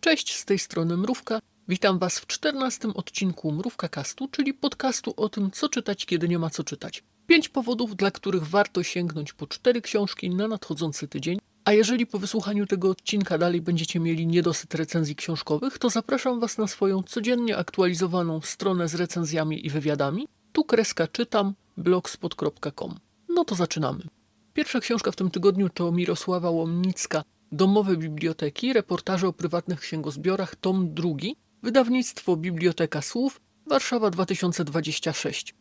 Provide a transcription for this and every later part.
Cześć, z tej strony Mrówka. Witam Was w czternastym odcinku Mrówka Castu, czyli podcastu o tym, co czytać, kiedy nie ma co czytać. Pięć powodów, dla których warto sięgnąć po cztery książki na nadchodzący tydzień. A jeżeli po wysłuchaniu tego odcinka dalej będziecie mieli niedosyt recenzji książkowych, to zapraszam Was na swoją codziennie aktualizowaną stronę z recenzjami i wywiadami. Tu kreska czytam blogspot.com. No to zaczynamy. Pierwsza książka w tym tygodniu to Mirosława Łomnicka Domowe biblioteki, reportaże o prywatnych księgozbiorach, tom drugi, wydawnictwo Biblioteka Słów, Warszawa 2026.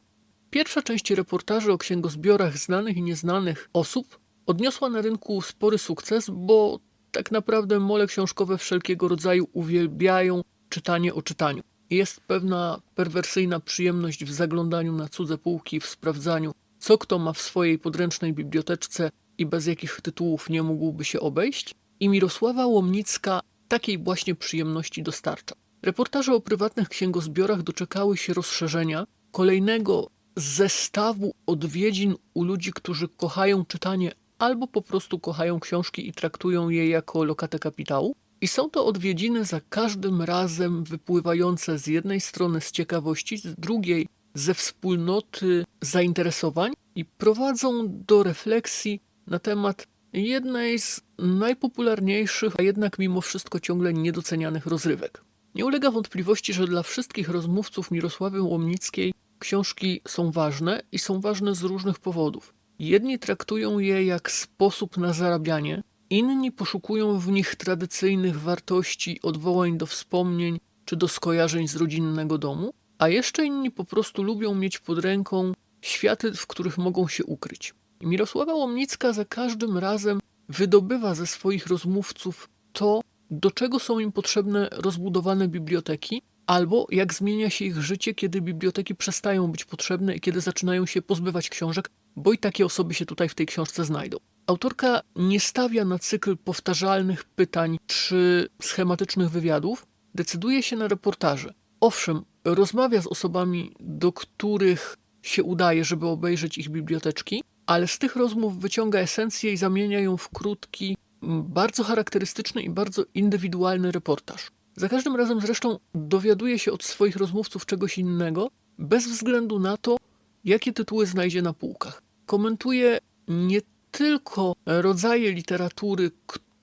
Pierwsza część reportaży o księgozbiorach znanych i nieznanych osób odniosła na rynku spory sukces, bo tak naprawdę mole książkowe wszelkiego rodzaju uwielbiają czytanie o czytaniu. Jest pewna perwersyjna przyjemność w zaglądaniu na cudze półki, w sprawdzaniu, co kto ma w swojej podręcznej biblioteczce i bez jakich tytułów nie mógłby się obejść. I Mirosława Łomnicka takiej właśnie przyjemności dostarcza. Reportaże o prywatnych księgozbiorach doczekały się rozszerzenia kolejnego zestawu odwiedzin u ludzi, którzy kochają czytanie albo po prostu kochają książki i traktują je jako lokatę kapitału. I są to odwiedziny za każdym razem wypływające z jednej strony z ciekawości, z drugiej ze wspólnoty zainteresowań i prowadzą do refleksji na temat jednej z najpopularniejszych, a jednak mimo wszystko ciągle niedocenianych rozrywek. Nie ulega wątpliwości, że dla wszystkich rozmówców Mirosławy Łomnickiej książki są ważne i są ważne z różnych powodów. Jedni traktują je jak sposób na zarabianie, inni poszukują w nich tradycyjnych wartości, odwołań do wspomnień czy do skojarzeń z rodzinnego domu, a jeszcze inni po prostu lubią mieć pod ręką światy, w których mogą się ukryć. I Mirosława Łomnicka za każdym razem wydobywa ze swoich rozmówców to, do czego są im potrzebne rozbudowane biblioteki, albo jak zmienia się ich życie, kiedy biblioteki przestają być potrzebne i kiedy zaczynają się pozbywać książek, bo i takie osoby się tutaj w tej książce znajdą. Autorka nie stawia na cykl powtarzalnych pytań czy schematycznych wywiadów, decyduje się na reportaże. Owszem, rozmawia z osobami, do których się udaje, żeby obejrzeć ich biblioteczki, ale z tych rozmów wyciąga esencję i zamienia ją w krótki, bardzo charakterystyczny i bardzo indywidualny reportaż. Za każdym razem zresztą dowiaduje się od swoich rozmówców czegoś innego, bez względu na to, jakie tytuły znajdzie na półkach. Komentuje nie tylko rodzaje literatury,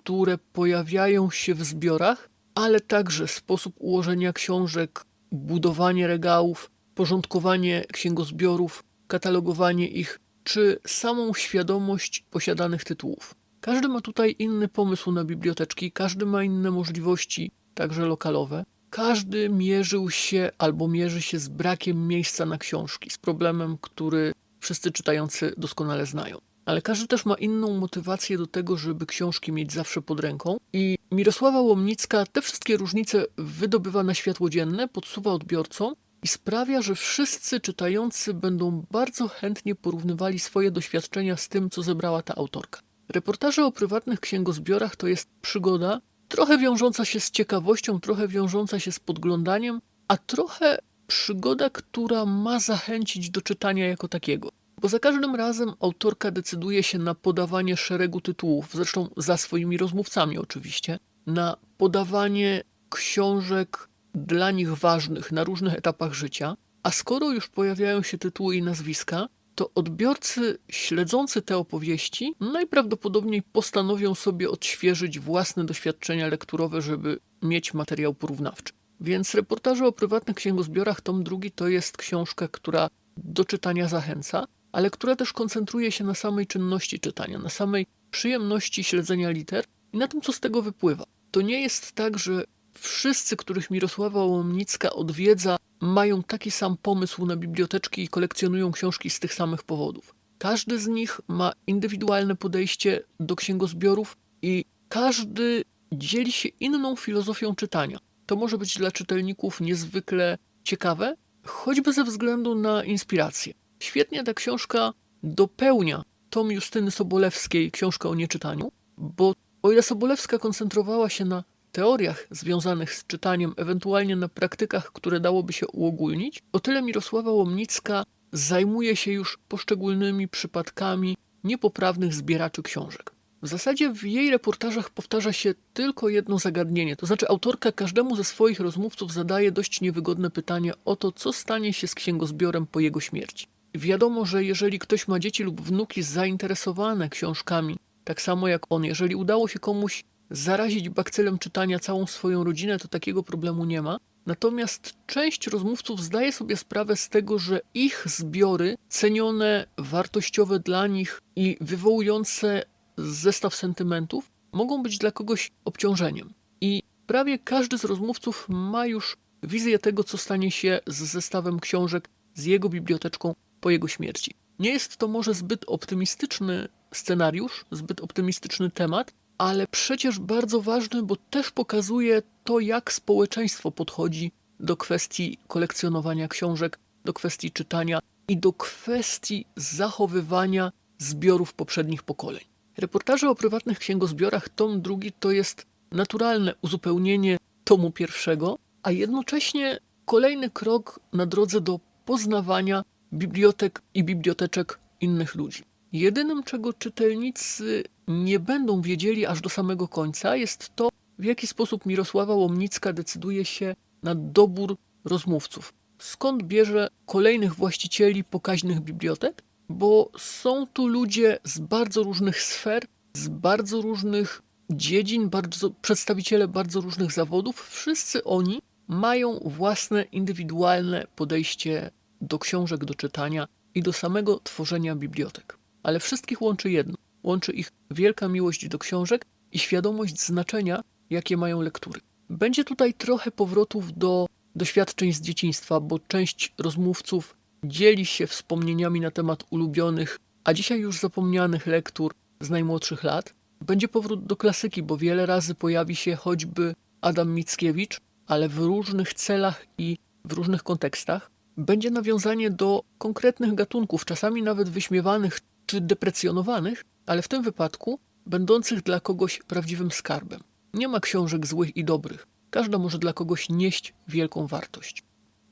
które pojawiają się w zbiorach, ale także sposób ułożenia książek, budowanie regałów, porządkowanie księgozbiorów, katalogowanie ich, czy samą świadomość posiadanych tytułów. Każdy ma tutaj inny pomysł na biblioteczki, każdy ma inne możliwości, także lokalowe. Każdy mierzył się albo mierzy się z brakiem miejsca na książki, z problemem, który wszyscy czytający doskonale znają. Ale każdy też ma inną motywację do tego, żeby książki mieć zawsze pod ręką. I Mirosława Łomnicka te wszystkie różnice wydobywa na światło dzienne, podsuwa odbiorcom i sprawia, że wszyscy czytający będą bardzo chętnie porównywali swoje doświadczenia z tym, co zebrała ta autorka. Reportaże o prywatnych księgozbiorach to jest przygoda, trochę wiążąca się z ciekawością, trochę wiążąca się z podglądaniem, a trochę przygoda, która ma zachęcić do czytania jako takiego. Bo za każdym razem autorka decyduje się na podawanie szeregu tytułów, zresztą za swoimi rozmówcami oczywiście, na podawanie książek dla nich ważnych na różnych etapach życia, a skoro już pojawiają się tytuły i nazwiska, to odbiorcy śledzący te opowieści najprawdopodobniej postanowią sobie odświeżyć własne doświadczenia lekturowe, żeby mieć materiał porównawczy. Więc reportaże o prywatnych księgozbiorach tom drugi to jest książka, która do czytania zachęca, ale która też koncentruje się na samej czynności czytania, na samej przyjemności śledzenia liter i na tym, co z tego wypływa. To nie jest tak, że wszyscy, których Mirosława Łomnicka odwiedza, mają taki sam pomysł na biblioteczki i kolekcjonują książki z tych samych powodów. Każdy z nich ma indywidualne podejście do księgozbiorów i każdy dzieli się inną filozofią czytania. To może być dla czytelników niezwykle ciekawe, choćby ze względu na inspirację. Świetnie ta książka dopełnia tom Justyny Sobolewskiej, książkę o nieczytaniu, bo o ile Sobolewska koncentrowała się na teoriach związanych z czytaniem, ewentualnie na praktykach, które dałoby się uogólnić, o tyle Mirosława Łomnicka zajmuje się już poszczególnymi przypadkami niepoprawnych zbieraczy książek. W zasadzie w jej reportażach powtarza się tylko jedno zagadnienie, to znaczy autorka każdemu ze swoich rozmówców zadaje dość niewygodne pytanie o to, co stanie się z księgozbiorem po jego śmierci. Wiadomo, że jeżeli ktoś ma dzieci lub wnuki zainteresowane książkami, tak samo jak on, jeżeli udało się komuś zarazić bakcylem czytania całą swoją rodzinę, to takiego problemu nie ma. Natomiast część rozmówców zdaje sobie sprawę z tego, że ich zbiory, cenione, wartościowe dla nich i wywołujące zestaw sentymentów, mogą być dla kogoś obciążeniem. I prawie każdy z rozmówców ma już wizję tego, co stanie się z zestawem książek, z jego biblioteczką po jego śmierci. Nie jest to może zbyt optymistyczny scenariusz, zbyt optymistyczny temat, ale przecież bardzo ważny, bo też pokazuje to, jak społeczeństwo podchodzi do kwestii kolekcjonowania książek, do kwestii czytania i do kwestii zachowywania zbiorów poprzednich pokoleń. Reportaże o prywatnych księgozbiorach tom drugi to jest naturalne uzupełnienie tomu pierwszego, a jednocześnie kolejny krok na drodze do poznawania bibliotek i biblioteczek innych ludzi. Jedynym, czego czytelnicy nie będą wiedzieli aż do samego końca, jest to, w jaki sposób Mirosława Łomnicka decyduje się na dobór rozmówców. Skąd bierze kolejnych właścicieli pokaźnych bibliotek? Bo są tu ludzie z bardzo różnych sfer, z bardzo różnych dziedzin, bardzo, przedstawiciele bardzo różnych zawodów. Wszyscy oni mają własne indywidualne podejście do książek, do czytania i do samego tworzenia bibliotek. Ale wszystkich łączy jedno. Łączy ich wielka miłość do książek i świadomość znaczenia, jakie mają lektury. Będzie tutaj trochę powrotów do doświadczeń z dzieciństwa, bo część rozmówców dzieli się wspomnieniami na temat ulubionych, a dzisiaj już zapomnianych lektur z najmłodszych lat. Będzie powrót do klasyki, bo wiele razy pojawi się choćby Adam Mickiewicz, ale w różnych celach i w różnych kontekstach. Będzie nawiązanie do konkretnych gatunków, czasami nawet wyśmiewanych czy deprecjonowanych, ale w tym wypadku będących dla kogoś prawdziwym skarbem. Nie ma książek złych i dobrych. Każda może dla kogoś nieść wielką wartość.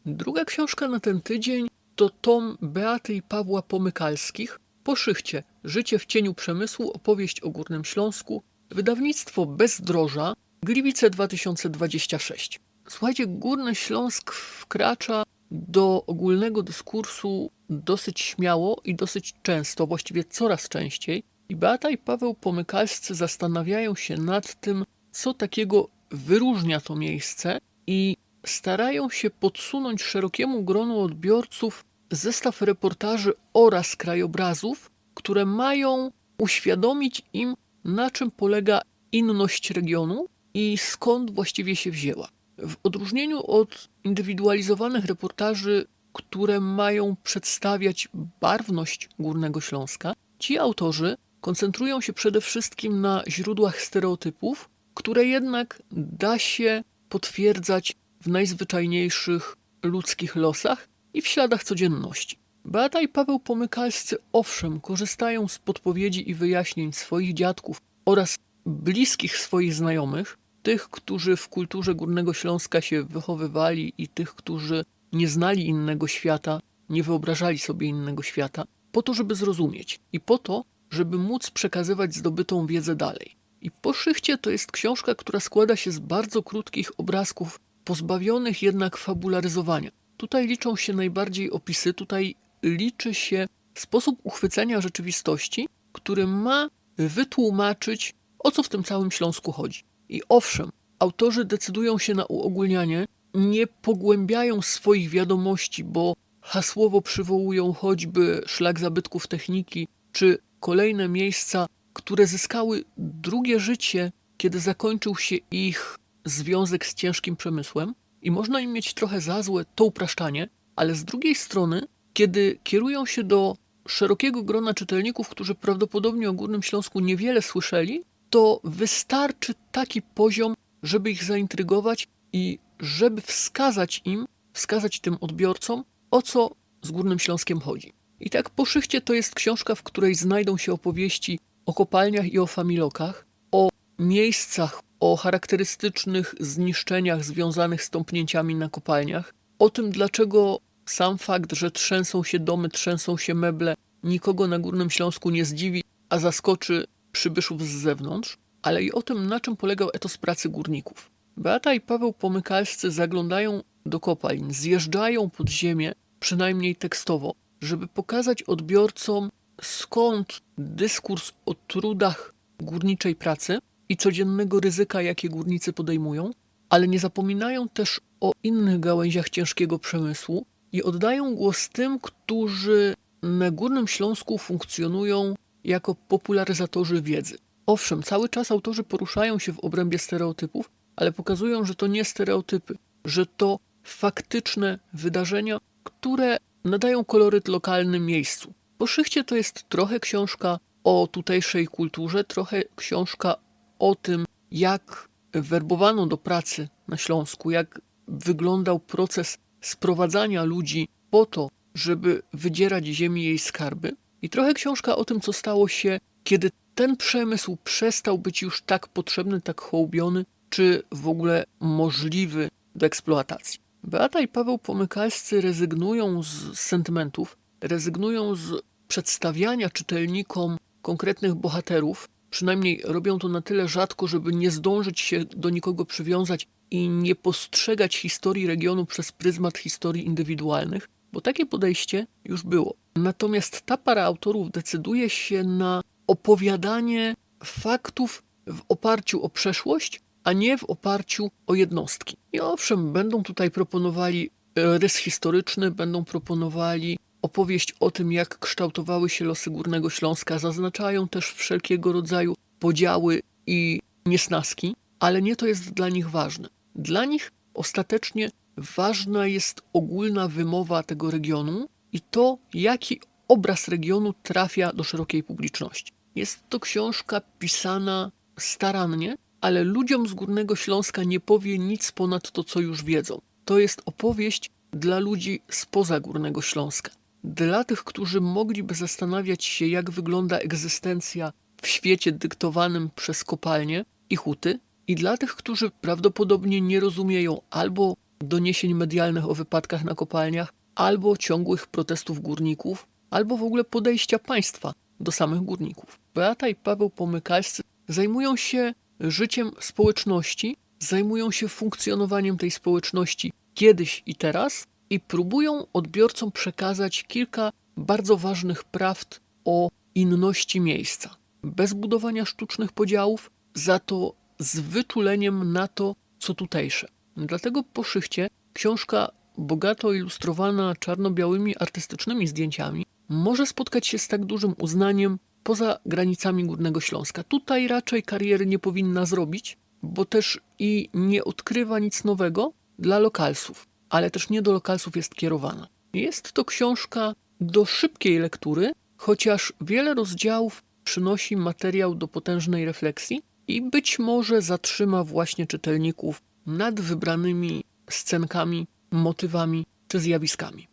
Druga książka na ten tydzień to tom Beaty i Pawła Pomykalskich Po szychcie Życie w cieniu przemysłu opowieść o Górnym Śląsku wydawnictwo Bezdroża Gliwice 2026. Słuchajcie, Górny Śląsk wkracza do ogólnego dyskursu dosyć śmiało i dosyć często, właściwie coraz częściej. I Beata i Paweł Pomykalscy zastanawiają się nad tym, co takiego wyróżnia to miejsce i starają się podsunąć szerokiemu gronu odbiorców zestaw reportaży oraz krajobrazów, które mają uświadomić im, na czym polega inność regionu i skąd właściwie się wzięła. W odróżnieniu od indywidualizowanych reportaży, które mają przedstawiać barwność Górnego Śląska, ci autorzy koncentrują się przede wszystkim na źródłach stereotypów, które jednak da się potwierdzać w najzwyczajniejszych ludzkich losach i w śladach codzienności. Beata i Paweł Pomykalscy owszem korzystają z podpowiedzi i wyjaśnień swoich dziadków oraz bliskich swoich znajomych, tych, którzy w kulturze Górnego Śląska się wychowywali i tych, którzy nie znali innego świata, nie wyobrażali sobie innego świata, po to, żeby zrozumieć i po to, żeby móc przekazywać zdobytą wiedzę dalej. I po szychcie to jest książka, która składa się z bardzo krótkich obrazków, pozbawionych jednak fabularyzowania. Tutaj liczą się najbardziej opisy, tutaj liczy się sposób uchwycenia rzeczywistości, który ma wytłumaczyć, o co w tym całym Śląsku chodzi. I owszem, autorzy decydują się na uogólnianie, nie pogłębiają swoich wiadomości, bo hasłowo przywołują choćby szlak zabytków techniki, czy kolejne miejsca, które zyskały drugie życie, kiedy zakończył się ich związek z ciężkim przemysłem. I można im mieć trochę za złe to upraszczanie, ale z drugiej strony, kiedy kierują się do szerokiego grona czytelników, którzy prawdopodobnie o Górnym Śląsku niewiele słyszeli, to wystarczy taki poziom, żeby ich zaintrygować i żeby wskazać im, wskazać tym odbiorcom, o co z Górnym Śląskiem chodzi. I tak po szychcie to jest książka, w której znajdą się opowieści o kopalniach i o familokach, o miejscach, o charakterystycznych zniszczeniach związanych z tąpnięciami na kopalniach, o tym, dlaczego sam fakt, że trzęsą się domy, trzęsą się meble, nikogo na Górnym Śląsku nie zdziwi, a zaskoczy przybyszów z zewnątrz, ale i o tym, na czym polegał etos pracy górników. Beata i Paweł Pomykalscy zaglądają do kopalń, zjeżdżają pod ziemię, przynajmniej tekstowo, żeby pokazać odbiorcom, skąd dyskurs o trudach górniczej pracy i codziennego ryzyka, jakie górnicy podejmują, ale nie zapominają też o innych gałęziach ciężkiego przemysłu i oddają głos tym, którzy na Górnym Śląsku funkcjonują jako popularyzatorzy wiedzy. Owszem, cały czas autorzy poruszają się w obrębie stereotypów, ale pokazują, że to nie stereotypy, że to faktyczne wydarzenia, które nadają koloryt lokalnym miejscu. Bo Szychcie to jest trochę książka o tutejszej kulturze, trochę książka o tym, jak werbowano do pracy na Śląsku, jak wyglądał proces sprowadzania ludzi po to, żeby wydzierać ziemi jej skarby. I trochę książka o tym, co stało się, kiedy ten przemysł przestał być już tak potrzebny, tak hołbiony, czy w ogóle możliwy do eksploatacji. Beata i Paweł Pomykalscy rezygnują z sentymentów, rezygnują z przedstawiania czytelnikom konkretnych bohaterów, przynajmniej robią to na tyle rzadko, żeby nie zdążyć się do nikogo przywiązać i nie postrzegać historii regionu przez pryzmat historii indywidualnych, bo takie podejście już było. Natomiast ta para autorów decyduje się na opowiadanie faktów w oparciu o przeszłość, a nie w oparciu o jednostki. I owszem, będą tutaj proponowali e, rys historyczny, będą proponowali opowieść o tym, jak kształtowały się losy Górnego Śląska, zaznaczają też wszelkiego rodzaju podziały i niesnaski, ale nie to jest dla nich ważne. Dla nich ostatecznie ważna jest ogólna wymowa tego regionu i to, jaki obraz regionu trafia do szerokiej publiczności. Jest to książka pisana starannie, ale ludziom z Górnego Śląska nie powie nic ponad to, co już wiedzą. To jest opowieść dla ludzi spoza Górnego Śląska. Dla tych, którzy mogliby zastanawiać się, jak wygląda egzystencja w świecie dyktowanym przez kopalnie i huty, i dla tych, którzy prawdopodobnie nie rozumieją albo doniesień medialnych o wypadkach na kopalniach, albo ciągłych protestów górników, albo w ogóle podejścia państwa do samych górników. Beata i Paweł Pomykalscy zajmują się życiem społeczności, zajmują się funkcjonowaniem tej społeczności kiedyś i teraz i próbują odbiorcom przekazać kilka bardzo ważnych prawd o inności miejsca. Bez budowania sztucznych podziałów, za to z wyczuleniem na to, co tutejsze. Dlatego po szychcie książka bogato ilustrowana czarno-białymi artystycznymi zdjęciami może spotkać się z tak dużym uznaniem poza granicami Górnego Śląska. Tutaj raczej kariery nie powinna zrobić, bo też i nie odkrywa nic nowego dla lokalsów, ale też nie do lokalsów jest kierowana. Jest to książka do szybkiej lektury, chociaż wiele rozdziałów przynosi materiał do potężnej refleksji i być może zatrzyma właśnie czytelników nad wybranymi scenkami, motywami czy zjawiskami.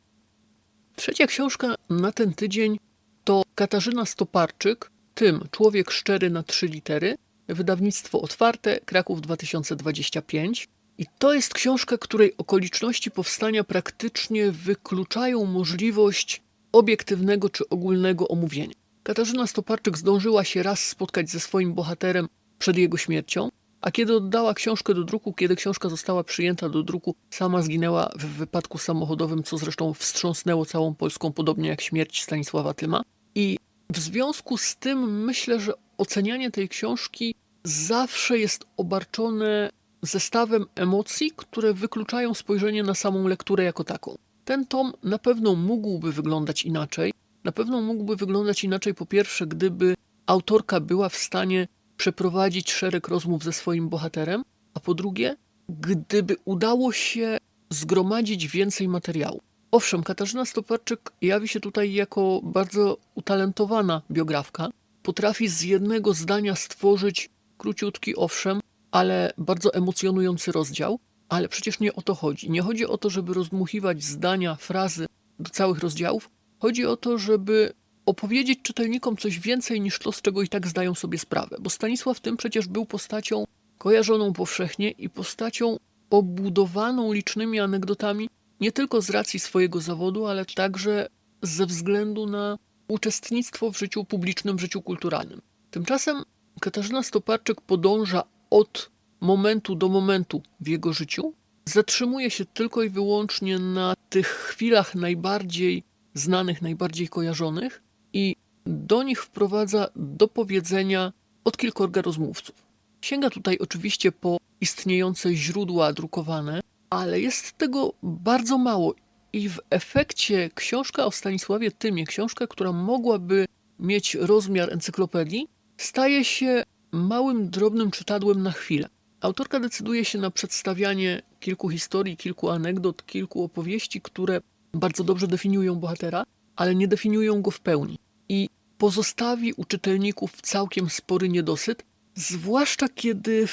Trzecia książka na ten tydzień to Katarzyna Stoparczyk, tym Człowiek Szczery na trzy litery, wydawnictwo otwarte, Kraków 2025. I to jest książka, której okoliczności powstania praktycznie wykluczają możliwość obiektywnego czy ogólnego omówienia. Katarzyna Stoparczyk zdążyła się raz spotkać ze swoim bohaterem przed jego śmiercią, a kiedy oddała książkę do druku, kiedy książka została przyjęta do druku, sama zginęła w wypadku samochodowym, co zresztą wstrząsnęło całą Polską, podobnie jak śmierć Stanisława Tyma. I w związku z tym myślę, że ocenianie tej książki zawsze jest obarczone zestawem emocji, które wykluczają spojrzenie na samą lekturę jako taką. Ten tom na pewno mógłby wyglądać inaczej. Na pewno mógłby wyglądać inaczej, po pierwsze, gdyby autorka była w stanie przeprowadzić szereg rozmów ze swoim bohaterem, a po drugie, gdyby udało się zgromadzić więcej materiału. Owszem, Katarzyna Stoparczyk jawi się tutaj jako bardzo utalentowana biografka. Potrafi z jednego zdania stworzyć króciutki, owszem, ale bardzo emocjonujący rozdział. Ale przecież nie o to chodzi. Nie chodzi o to, żeby rozdmuchiwać zdania, frazy do całych rozdziałów. Chodzi o to, żeby opowiedzieć czytelnikom coś więcej niż to, z czego i tak zdają sobie sprawę. Bo Stanisław tym przecież był postacią kojarzoną powszechnie i postacią obudowaną licznymi anegdotami, nie tylko z racji swojego zawodu, ale także ze względu na uczestnictwo w życiu publicznym, w życiu kulturalnym. Tymczasem Katarzyna Stoparczyk podąża od momentu do momentu w jego życiu, zatrzymuje się tylko i wyłącznie na tych chwilach najbardziej znanych, najbardziej kojarzonych i do nich wprowadza do powiedzenia od kilkorga rozmówców. Sięga tutaj oczywiście po istniejące źródła drukowane, ale jest tego bardzo mało i w efekcie książka o Stanisławie Tymie, książka, która mogłaby mieć rozmiar encyklopedii, staje się małym, drobnym czytadłem na chwilę. Autorka decyduje się na przedstawianie kilku historii, kilku anegdot, kilku opowieści, które bardzo dobrze definiują bohatera, ale nie definiują go w pełni. I pozostawi u czytelników całkiem spory niedosyt, zwłaszcza kiedy w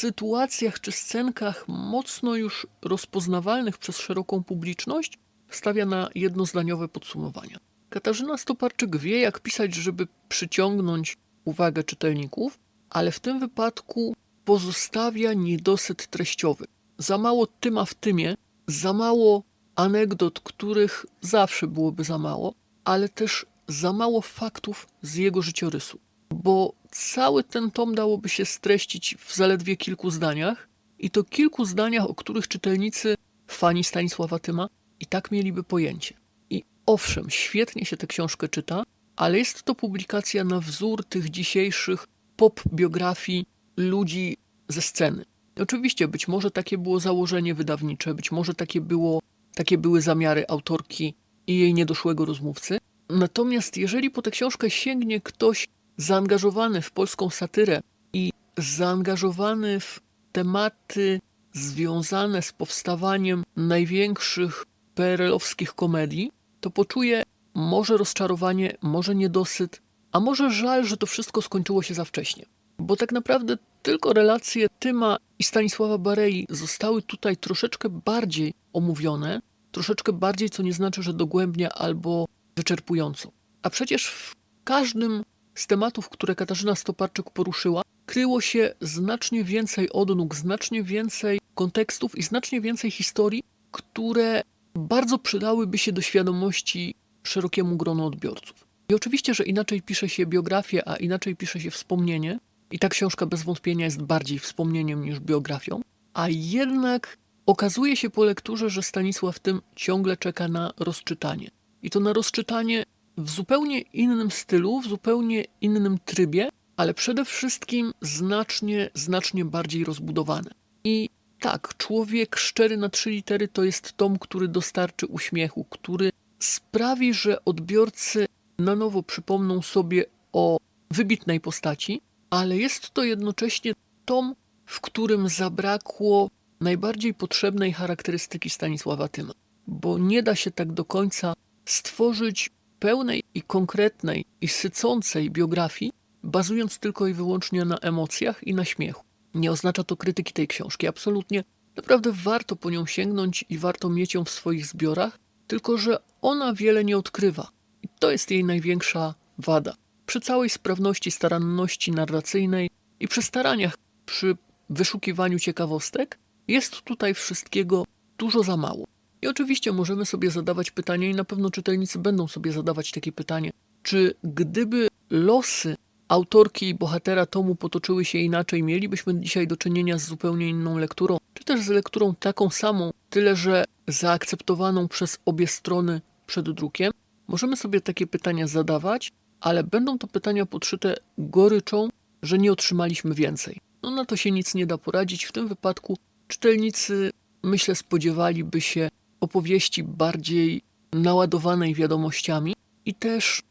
sytuacjach czy scenkach mocno już rozpoznawalnych przez szeroką publiczność stawia na jednozdaniowe podsumowania. Katarzyna Stoparczyk wie, jak pisać, żeby przyciągnąć uwagę czytelników, ale w tym wypadku pozostawia niedosyt treściowy. Za mało tyma w tymie, za mało anegdot, których zawsze byłoby za mało, ale też za mało faktów z jego życiorysu. Bo cały ten tom dałoby się streścić w zaledwie kilku zdaniach, i to kilku zdaniach, o których czytelnicy, fani Stanisława Tyma, i tak mieliby pojęcie. I owszem, świetnie się tę książkę czyta, ale jest to publikacja na wzór tych dzisiejszych pop biografii ludzi ze sceny. Oczywiście, być może takie było założenie wydawnicze, być może takie, było, takie były zamiary autorki i jej niedoszłego rozmówcy. Natomiast jeżeli po tę książkę sięgnie ktoś zaangażowany w polską satyrę i zaangażowany w tematy związane z powstawaniem największych PRL-owskich komedii, to poczuje może rozczarowanie, może niedosyt, a może żal, że to wszystko skończyło się za wcześnie. Bo tak naprawdę tylko relacje Tyma i Stanisława Barei zostały tutaj troszeczkę bardziej omówione, troszeczkę bardziej, co nie znaczy, że dogłębnie albo wyczerpująco. A przecież w każdym z tematów, które Katarzyna Stoparczyk poruszyła, kryło się znacznie więcej odnóg, znacznie więcej kontekstów i znacznie więcej historii, które bardzo przydałyby się do świadomości szerokiemu gronu odbiorców. I oczywiście, że inaczej pisze się biografię, a inaczej pisze się wspomnienie, i ta książka bez wątpienia jest bardziej wspomnieniem niż biografią, a jednak okazuje się po lekturze, że Stanisław tym ciągle czeka na rozczytanie. I to na rozczytanie w zupełnie innym stylu, w zupełnie innym trybie, ale przede wszystkim znacznie, znacznie bardziej rozbudowane. I tak, człowiek szczery na trzy litery to jest tom, który dostarczy uśmiechu, który sprawi, że odbiorcy na nowo przypomną sobie o wybitnej postaci, ale jest to jednocześnie tom, w którym zabrakło najbardziej potrzebnej charakterystyki Stanisława Tyma, bo nie da się tak do końca stworzyć pełnej i konkretnej i sycącej biografii, bazując tylko i wyłącznie na emocjach i na śmiechu. Nie oznacza to krytyki tej książki, absolutnie. Naprawdę warto po nią sięgnąć i warto mieć ją w swoich zbiorach, tylko że ona wiele nie odkrywa. I to jest jej największa wada. Przy całej sprawności, staranności narracyjnej i przy staraniach przy wyszukiwaniu ciekawostek, jest tutaj wszystkiego dużo za mało. I oczywiście możemy sobie zadawać pytanie, i na pewno czytelnicy będą sobie zadawać takie pytanie, czy gdyby losy autorki i bohatera tomu potoczyły się inaczej, mielibyśmy dzisiaj do czynienia z zupełnie inną lekturą, czy też z lekturą taką samą, tyle że zaakceptowaną przez obie strony przed drukiem? Możemy sobie takie pytania zadawać, ale będą to pytania podszyte goryczą, że nie otrzymaliśmy więcej. No na to się nic nie da poradzić. W tym wypadku czytelnicy, myślę, spodziewaliby się opowieści bardziej naładowanej wiadomościami i też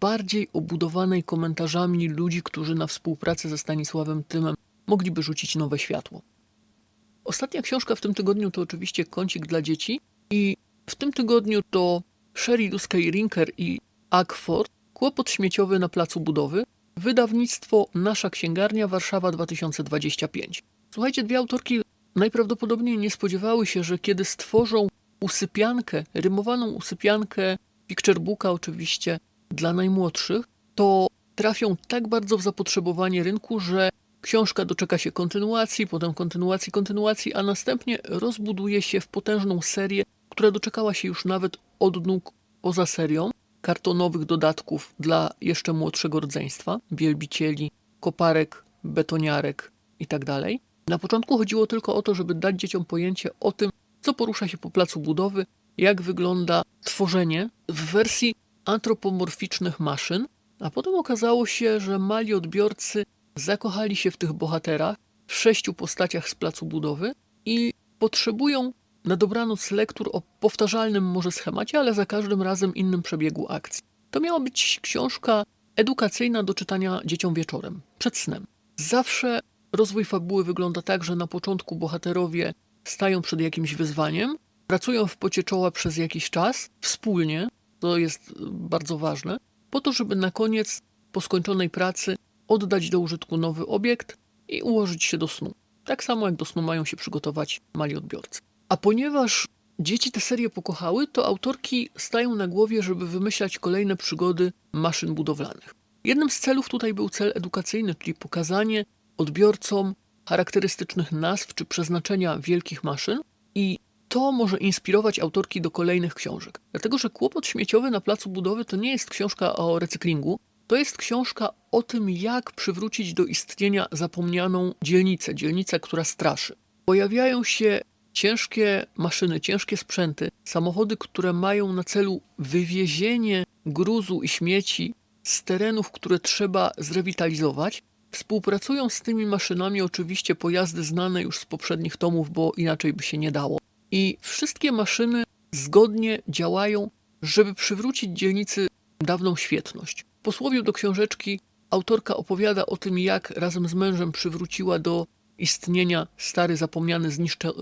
bardziej obudowanej komentarzami ludzi, którzy na współpracę ze Stanisławem Tymem mogliby rzucić nowe światło. Ostatnia książka w tym tygodniu to oczywiście Kącik dla dzieci i w tym tygodniu to Sherry Luskey Rinker i Agford Kłopot śmieciowy na placu budowy. Wydawnictwo Nasza Księgarnia Warszawa 2025. Słuchajcie, dwie autorki najprawdopodobniej nie spodziewały się, że kiedy stworzą usypiankę, rymowaną usypiankę picturebooka oczywiście dla najmłodszych, to trafią tak bardzo w zapotrzebowanie rynku, że książka doczeka się kontynuacji, potem kontynuacji, kontynuacji, a następnie rozbuduje się w potężną serię, która doczekała się już nawet odnóg poza serią kartonowych dodatków dla jeszcze młodszego rodzeństwa, wielbicieli koparek betoniarek itd. Na początku chodziło tylko o to, żeby dać dzieciom pojęcie o tym, co porusza się po placu budowy, jak wygląda tworzenie w wersji antropomorficznych maszyn, a potem okazało się, że mali odbiorcy zakochali się w tych bohaterach, w sześciu postaciach z placu budowy i potrzebują na dobranoc lektur o powtarzalnym może schemacie, ale za każdym razem innym przebiegu akcji. To miała być książka edukacyjna do czytania dzieciom wieczorem, przed snem. Zawsze rozwój fabuły wygląda tak, że na początku bohaterowie stają przed jakimś wyzwaniem, pracują w pocie czoła przez jakiś czas, wspólnie, to jest bardzo ważne, po to, żeby na koniec, po skończonej pracy, oddać do użytku nowy obiekt i ułożyć się do snu. Tak samo jak do snu mają się przygotować mali odbiorcy. A ponieważ dzieci tę serię pokochały, to autorki stają na głowie, żeby wymyślać kolejne przygody maszyn budowlanych. Jednym z celów tutaj był cel edukacyjny, czyli pokazanie odbiorcom charakterystycznych nazw czy przeznaczenia wielkich maszyn i to może inspirować autorki do kolejnych książek. Dlatego, że Kłopot śmieciowy na placu budowy to nie jest książka o recyklingu, to jest książka o tym, jak przywrócić do istnienia zapomnianą dzielnicę, dzielnicę, która straszy. Pojawiają się ciężkie maszyny, ciężkie sprzęty, samochody, które mają na celu wywiezienie gruzu i śmieci z terenów, które trzeba zrewitalizować. Współpracują z tymi maszynami oczywiście pojazdy znane już z poprzednich tomów, bo inaczej by się nie dało. I wszystkie maszyny zgodnie działają, żeby przywrócić dzielnicy dawną świetność. W posłowiu do książeczki autorka opowiada o tym, jak razem z mężem przywróciła do istnienia stary, zapomniany,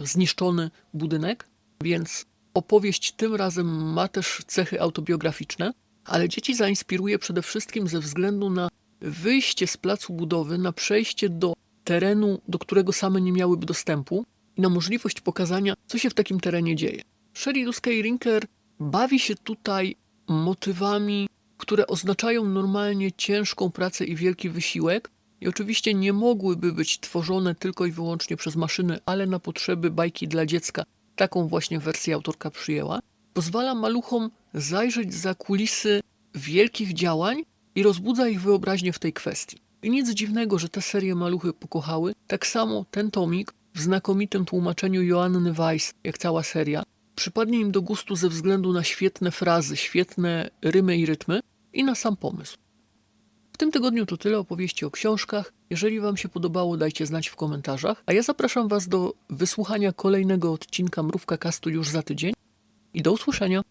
zniszczony budynek, więc opowieść tym razem ma też cechy autobiograficzne, ale dzieci zainspiruje przede wszystkim ze względu na wyjście z placu budowy, na przejście do terenu, do którego same nie miałyby dostępu i na możliwość pokazania, co się w takim terenie dzieje. Sherry Luskay Rinker bawi się tutaj motywami, które oznaczają normalnie ciężką pracę i wielki wysiłek, i oczywiście nie mogłyby być tworzone tylko i wyłącznie przez maszyny, ale na potrzeby bajki dla dziecka. Taką właśnie wersję autorka przyjęła. Pozwala maluchom zajrzeć za kulisy wielkich działań i rozbudza ich wyobraźnię w tej kwestii. I nic dziwnego, że te serie maluchy pokochały. Tak samo ten tomik w znakomitym tłumaczeniu Joanny Weiss, jak cała seria, przypadnie im do gustu ze względu na świetne frazy, świetne rymy i rytmy i na sam pomysł. W tym tygodniu to tyle opowieści o książkach. Jeżeli Wam się podobało, dajcie znać w komentarzach. A ja zapraszam Was do wysłuchania kolejnego odcinka Mrówka Kastu już za tydzień. I do usłyszenia.